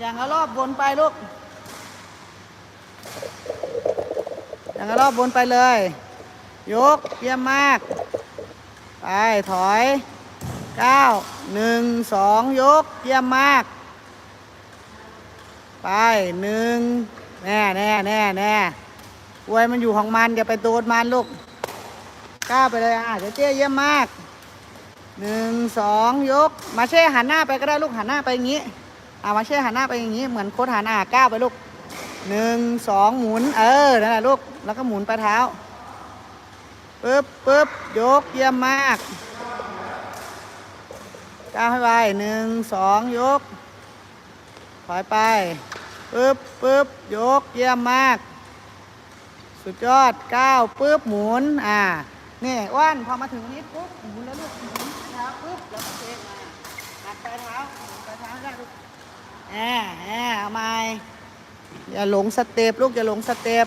อย่างละรอบวนไปลูก อย่างละรอบวนไปเลย ยกเยี่ยมมาก ไปถอยเก้าหนึ่งสองยกเยี่ยมมาก ไปหนึ่งแน่แน่แน่แน่อวยมันอยู่ของมันอย่าไปโดนมันลูกก้าวไปเลยอะเจ๊เจ๊เยี่ยมมากหนึ่งสองยก มาเช่หันหน้าไปก็ได้ลูกหันหน้าไปอย่างนี้ อะมาเช่หันหน้าไปอย่างนี้เหมือนโค้ดหันอะก้าวไปลูกหนึ่งสองหมุน เออนั่นแหละลูกแล้วก็หมุนไปลายเท้าปึ๊บปึ๊บยกเยี่ยมมากก้าวให้ไวหนึ่งสองยกถอยไปปึ๊บปึ๊บยกเยี่ยมมาก สุดยอดก้าวปึ๊บหมุนอ่านี่อ้วนพอมาถึงนี้ปุ๊บ แอบแอบเอาไม้อย่าหลงสเต็ปลูกอย่าหลงสเต็ป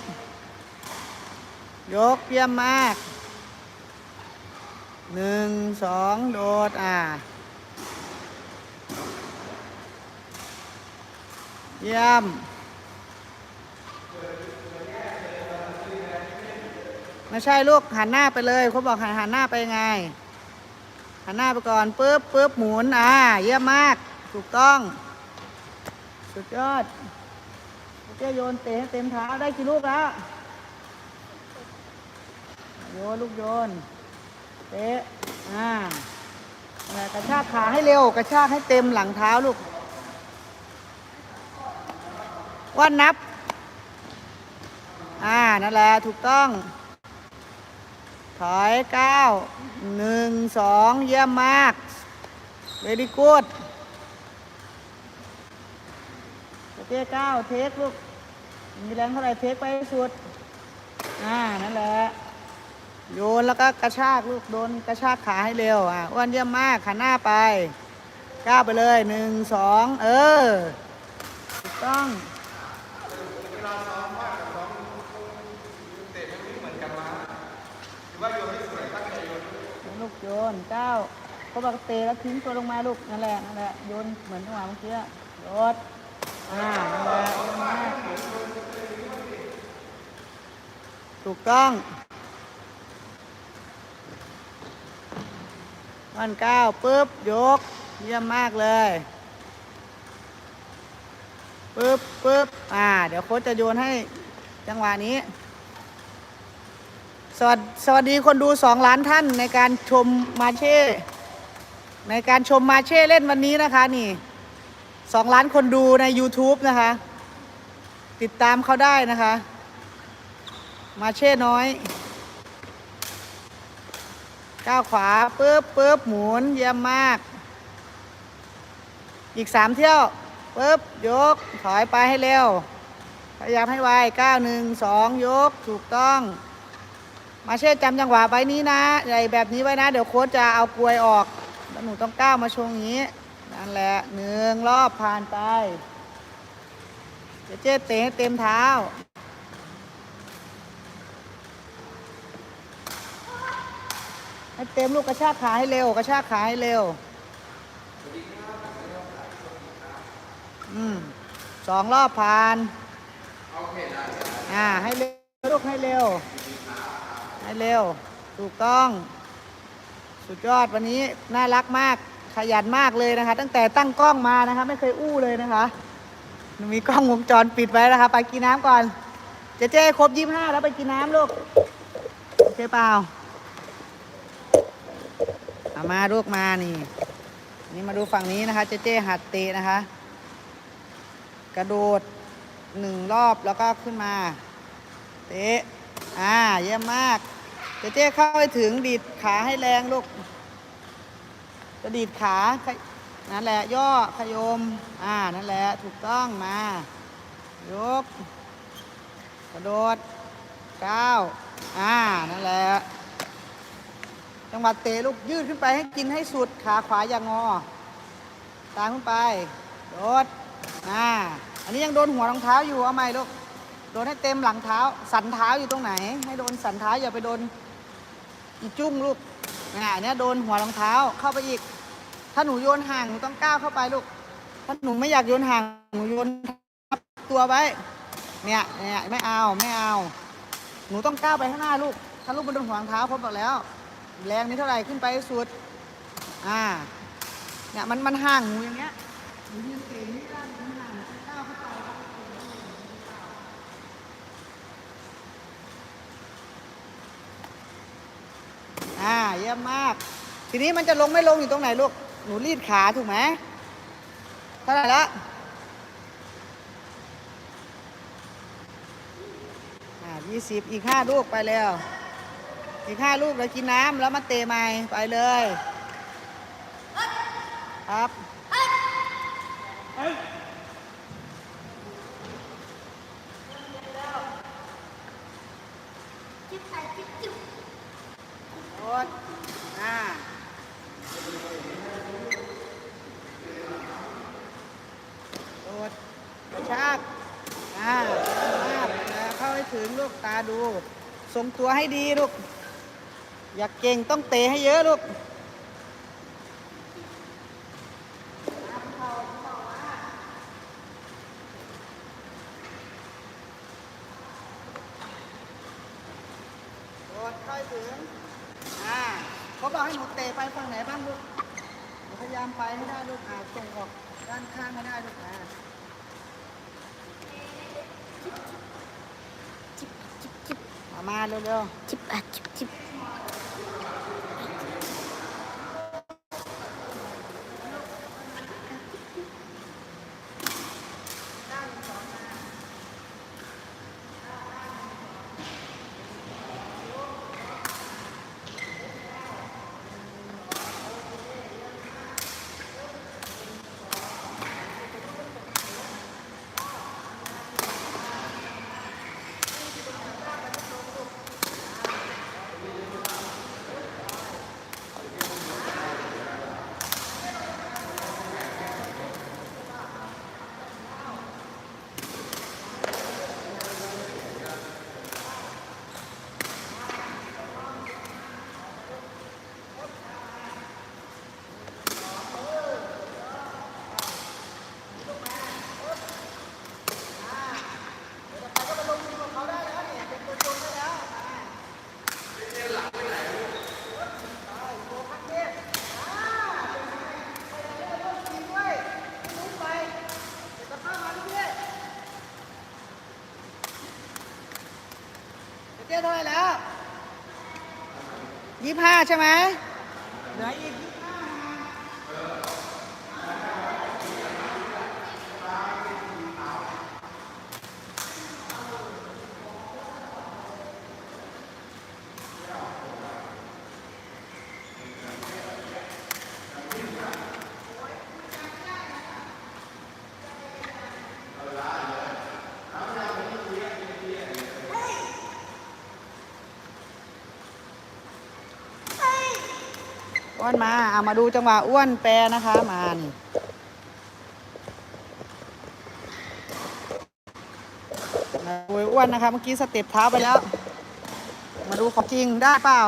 ยกเยี่ยมมากหนึ่งสองโดด อ่า เยี่ยม ไม่ใช่ลูกหันหน้าไปเลยเขาบอกหันหันหน้าไปไง หันหน้าไปก่อนปึ๊บปึ๊บหมุน อ่า เยี่ยมมาก ถูกต้อง สุดยอดเจ้าโยนเตะให้เต็มเท้าได้กี่ลูกแล้วโยนลูกโยน เตะอ่ากระชากขาให้เร็ว กระชากให้เต็มหลังเท้าลูกว่านับ อ่า นั่นแหละ ถูกต้อง ถอยเก้าหนึ่งสองเยี่ยมมากเวดีกูดเจ๊เก้าเทคลูก มีแรงเท่าไหร่เทคไปสุด อ่า นั่นแหละ โยนแล้วก็กระชากลูกโดนกระชากขาให้เร็ว อะอ้วนเยี่ยมมากขาหน้าไปก้าวไปเลยหนึ่งสองเออถูกต้องลูกโยนเก้าเขาบอกเตะแล้วทิ้งตัวลงมาลูกนั่นแหละนั่นแหละโยนเหมือนจังหวะเมื่อกี้โยน อ่านั่นแหนมากถูกต้อง วันเก้าปุ๊บ ยก เยี่ยมมากเลยปุ๊บปุ๊บอ่า เดี๋ยวโค้ชจะโยนให้จังหวะนี้ สวัสสวัสดีคนดูสองล้านท่านในการชมมาเช่ ในการชมมาเช่เล่นวันนี้นะคะนี่ สองล้านคนดูใน YouTube นะคะ ติดตามเขาได้นะคะ มาเช่น้อย ก้าวขวาปึ๊บปึ๊บหมุนเยี่ยมมาก อีกสามเที่ยวปึ๊บยกถอยไปให้เร็ว พยายามให้ไวก้าวหนึ่งสองยกถูกต้อง มาเช่จำจังหวะไว้นี้นะใหญ่แบบนี้ไว้นะ เดี๋ยวโค้ชจะเอากลวยออกแล้วหนูต้องก้าวมาชงอย่างนี้ นั่นแหละหนึ่งรอบผ่านไป เจ๊เจ๊เตะให้เต็มเท้า ให้เต็มลูกกระชากขาให้เร็วกระชากขาให้เร็ว อืมสองรอบผ่านอ่าให้เร็วลูกให้เร็ว ให้เร็ว ถูกต้อง สุดยอดวันนี้น่ารักมาก ขยันมากเลยนะคะ ตั้งแต่ตั้งกล้องมานะคะ ไม่เคยอู้เลยนะคะมีกล้องวงจรปิดไว้นะคะ ไปกินน้ำก่อนเจ๊เจ๊ครบยี่ห้าแล้วไปกินน้ำลูกโอเคเปล่าเอามาลูกมานี่ นี่มาดูฝั่งนี้นะคะ เจ๊เจ๊หัดเตะนะคะ กระโดดหนึ่งรอบแล้วก็ขึ้นมา เตะอ่าเยี่ยมมาก เจเจ๊เข้าไปถึงดีดขาให้แรงลูก จะดีดขาขนั่นแหละ ย่อขยม อ่า นั่นแหละ ถูกต้องมา ยก กระโดดก้าวอ่า นั่นแหละ จังหวะเตะลูกยืดขึ้นไปให้กินให้สุด ขาขวาอย่างงอ ตามขึ้นไป โดด อ่า อันนี้ยังโดนหัวรองเท้าอยู่ เอาใหม่ลูก โดนให้เต็มหลังเท้า สันเท้าอยู่ตรงไหน ให้โดนสันเท้าอย่าไปโดนอีจุ้งลูก อันเนี้ยโดนหัวรองเท้าเข้าไปอีก ถ้าหนูโยนห่างหนูต้องก้าวเข้าไปลูก ถ้าหนูไม่อยากโยนห่างหนูโยนทับตัวไว้ เนี่ยเนี่ยไม่เอาไม่เอา หนูต้องก้าวไปข้างหน้าลูก ถ้าลูกมันโดนหัวรองเท้าพบบอกแล้ว แรงนี้เท่าไหร่ขึ้นไปสุด อ่า เนี่ยมันมันห่างหนูอย่างเงี้ยหนูยืนเก่งนี่ได้หนูห่างหนูก้าวเข้าไป อ่าเยี่ยมมาก ทีนี้มันจะลงไม่ลงอยู่ตรงไหนลูก หนูรีดขาถูกไหมเท่าไหร่ละอ่ายี่สิบอีกห้าลูกไปแล้ว อีกห้าลูกเดี๋ยวกินน้ำแล้วมาเตะใหม่ไปเลย ครับ จิ๊บไปจิ๊บจิ๊บ โดดอ่าโดดกระชากอ่าเยี่ยมมากแล้วเข้าให้ถึงลูกตาดู ตัวให้ดีลูก อยากเก่งต้องเตะให้เยอะลูกโดค่อยถึง อ่าเขาบอกให้หนูเตะไปฝั่งไหนบ้างลูก พยายามไปให้ได้ลูก อ่าส่งออกด้านข้างให้ได้ลูก อ่า จิ๊บจิ๊บจิ๊บ เอา มาเร็วๆ จิบอะจิ๊บจิ๊บ ๆกินด้วยลุกไปเดี๋ยวจะเข้ามาเรื่อยๆ เท่าไหร่แล้วยี่ห้าใช่ไหม อนมาเอามาดูจังหวะอ้วนแปรนะคะมานี่มาดูอ้วนนะคะ เมื่อกี้สเต็ปเท้าไปแล้ว มาดูของจริงได้เปล่า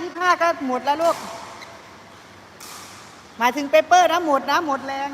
ยี่ห้ายี่ห้าก็หมดแล้วลูก หมายถึงเปเปอร์นะหมดนะหมดแรง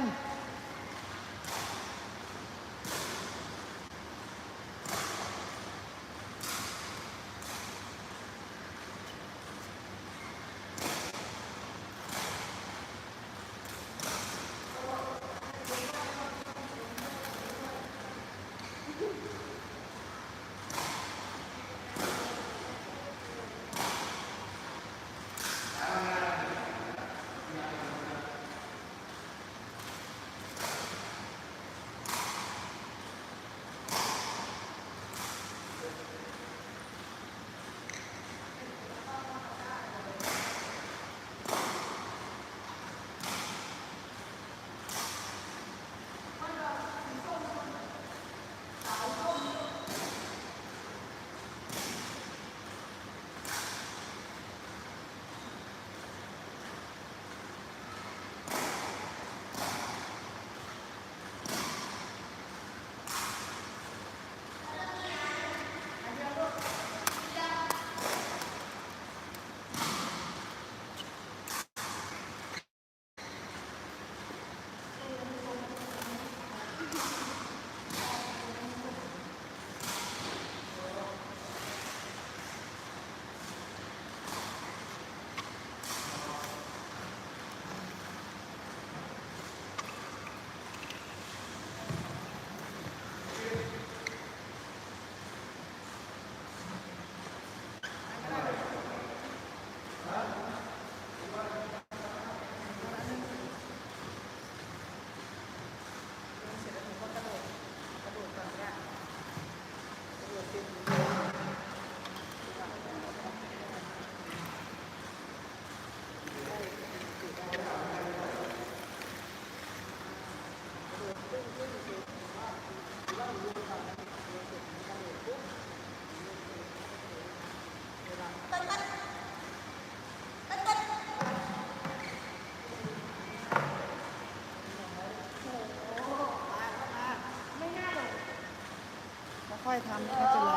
ทำไม่เป็นไร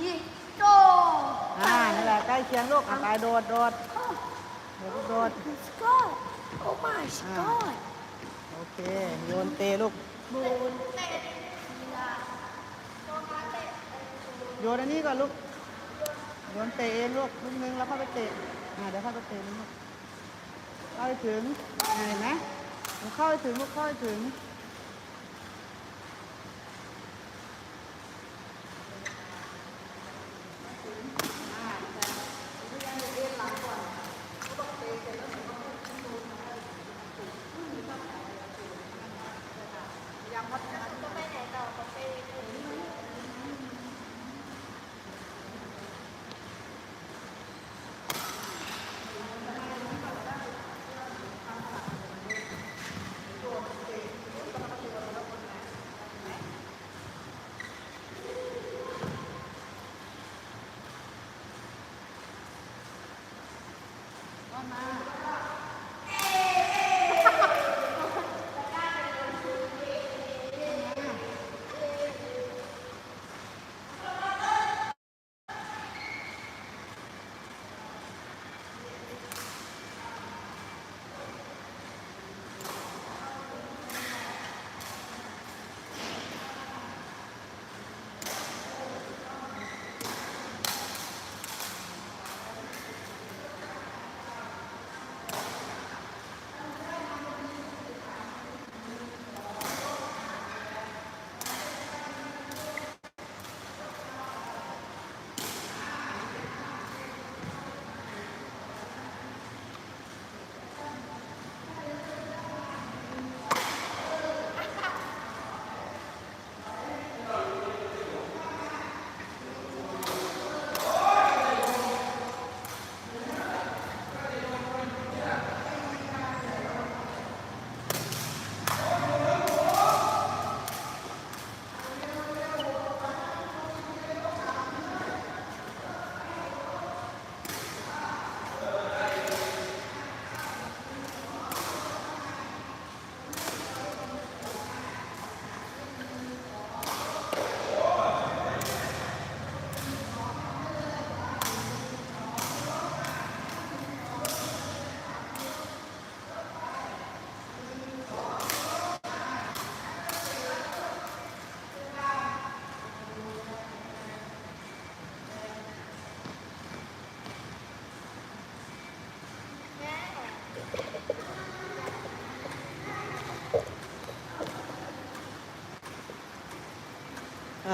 ยี่โตอ่านั่นแหละใกล้เคียงลูกอะไปโดดโดดโดดโดดสกอตโอ้ my อ่า god โอเคโยนเตะลูกบูนเตะโยนอันนี้ก่อนลูกโยนเตะเองลูกลูกนึงแล้วเข้าไปเตะอ่าเดี๋ยวเข้าไปเตะลูกเข้าไปถึงเห็นไหมหนูเข้าไปถึงลูกเข้าไปถึง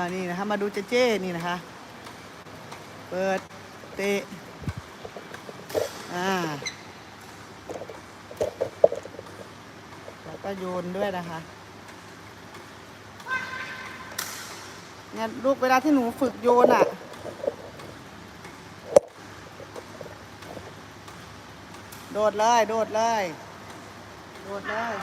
ออนี่นะคะมาดูเจเจ้นี่นะคะ เปิดเตะอ่าแล้วก็โยนด้วยนะคะเนี่ยลูกเวลาที่หนูฝึกโยนอะโดดเลย โดดเลย โดดเลย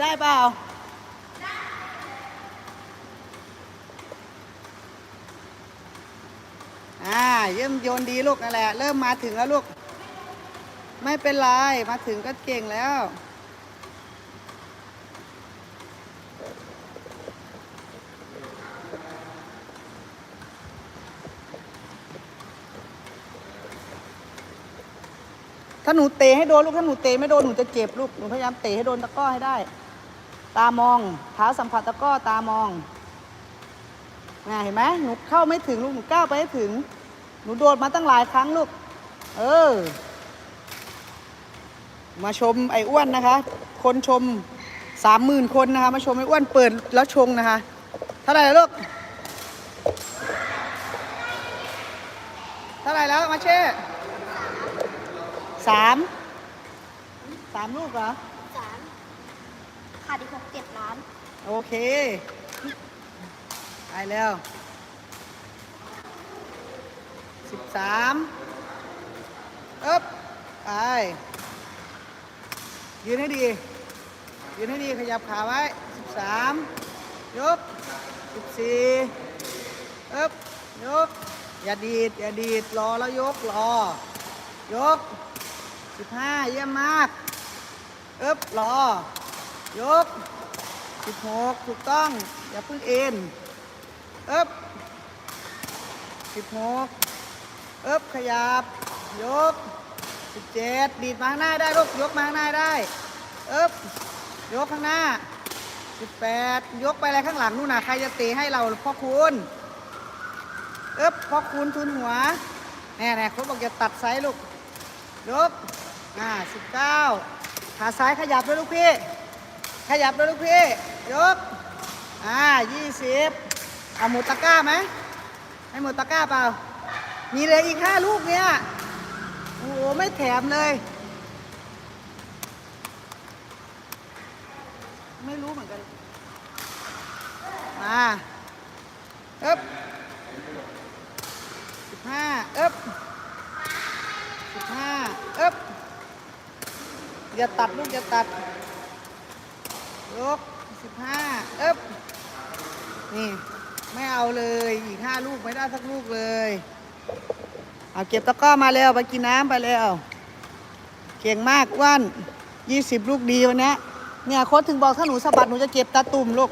ได้เปล่าอ่าเยี่ยมโยนดีลูกนั่นแหละเริ่มมาถึงแล้วลูก ไม่เป็นไร มาถึงก็เก่งแล้วถ้าหนูเตะให้โดนลูกถ้าหนูเตะไม่โดนหนูจะเจ็บลูกหนูพยายามเตะให้โดนตะก้อให้ได้ ตามอง เท้าสัมผัสตะก้อตามองนะเห็นไหมหนูเข้าไม่ถึงลูกหนูก้าวไปให้ถึง หนูโดดมาตั้งหลายครั้งลูก เออ มาชมไอ้อ้วนนะคะ คนชมสามหมื่นคนนะคะ มาชมไอ้อ้วนเปิดแล้วชงนะคะเท่าไหร่แล้วลูกเท่าไหร่แล้วมาเช่สามสามลูกเหรอ ขาดอีกหกเจ็ดล้าน โอเค ไปแล้วสิบสามเอ๊บไป ยืนให้ดี ยืนให้ดี ขยับขาไว้สิบสามยกสิบสี่เอ๊บยก อย่าดีด อย่าดีด รอแล้วยก รอ ยกสิบห้าเยี่ยมมากเอ๊บรอ ยกสิบหกถูกต้อง อย่าเพึ่งเอ็นเอ๊บสิบหกเอ๊บขยับ ยกสิบเจ็ดดีดมาข้างหน้าได้ลูกยกมาข้างหน้าได้เอ๊บยกข้างหน้าสิบแปดยกไปอะไรข้างหลังนู่นนะใครจะเตะให้เราพ่อคุณเอ๊บพ่อคุณทุนหัวแน่แน่ค้ชบอกอย่าตัดไซส์ลูกยกอ่าสิบเก้าขาซ้ายขยับด้วยลูกพี่ ขยับด้วยลูกพี่ ยก อ่ายี่สิบเอาหมดตะกร้าไหมให้หมดตะกร้าเปล่า มีเลยอีกห้าลูกเนี่ย โอ้โห ไม่แถมเลย ไม่รู้เหมือนกัน มาเอ๊บสิบห้าเอ๊บสิบห้าเอ๊บอย่าตัดลูกอย่าตัด ยกสิบห้าเอ๊บนี่ ไม่เอาเลย อีกห้าลูกไม่ได้สักลูกเลย เอาเก็บตะกร้อมาแล้วไปกินน้ำไปแล้วเก่งมากว่านยี่สิบลูกดีวันนี้เนี่ยโค้ชถึงบอกถ้าหนูสะบัดหนูจะเก็บตาตุ่มลูก